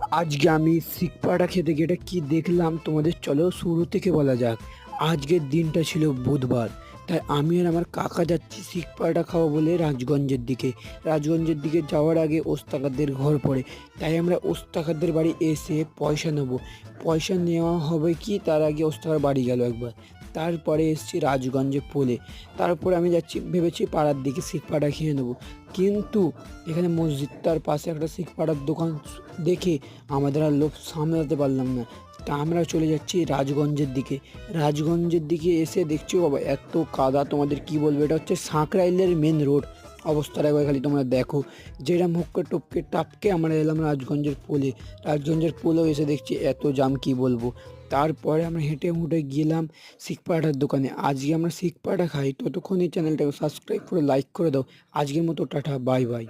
আজকে আমি শিকপাটা খেতে গিয়ে এটা কী দেখলাম তোমাদের? চলো শুরু থেকে বলা যাক। আজকের দিনটা ছিল বুধবার, তাই আমি আর আমার কাকা যাচ্ছি শিকপাটা খাওয়া বলে রাজগঞ্জের দিকে। রাজগঞ্জের দিকে যাওয়ার আগে ওস্তাকারদের ঘর পড়ে, তাই আমরা ওস্তাকারদের বাড়ি এসে পয়সা নেব। পয়সা নেওয়া হবে কি? তার আগে ওস্তাকার বাড়ি গেল একবার। তারপরে এসছি রাজগঞ্জে পোলে। তারপরে আমি যাচ্ছি, ভেবেছি পাড়ার দিকে শিখপাড়া খেয়ে নেব। কিন্তু এখানে মসজিদটার পাশে একটা শিখপাড়ার দোকান দেখে আমাদের আর লোভ সামলাতে পারলাম না। তা আমরা চলে যাচ্ছি রাজগঞ্জের দিকে। রাজগঞ্জের দিকে এসে দেখছি, বাবা, এত কাদা, তোমাদের কি বলব? এটা হচ্ছে সাঁকরাইলের মেন রোড অবস্থাটা একবার খালি তোমরা দেখো যেটা মুখকে টপকে, টাপকে আমরা এলাম রাজগঞ্জের পোলে। রাজগঞ্জের পোলেও এসে দেখছি এত জাম, কি বলব? তারপরে আমরা হেঁটে হুঁটে গেলাম শিখ পাটার দোকানে। আজকে আমরা শিখ পাটা খাই। ততক্ষণ এই চ্যানেলটাকে সাবস্ক্রাইব করে লাইক করে দাও। আজকের মতো টাটা বাই বাই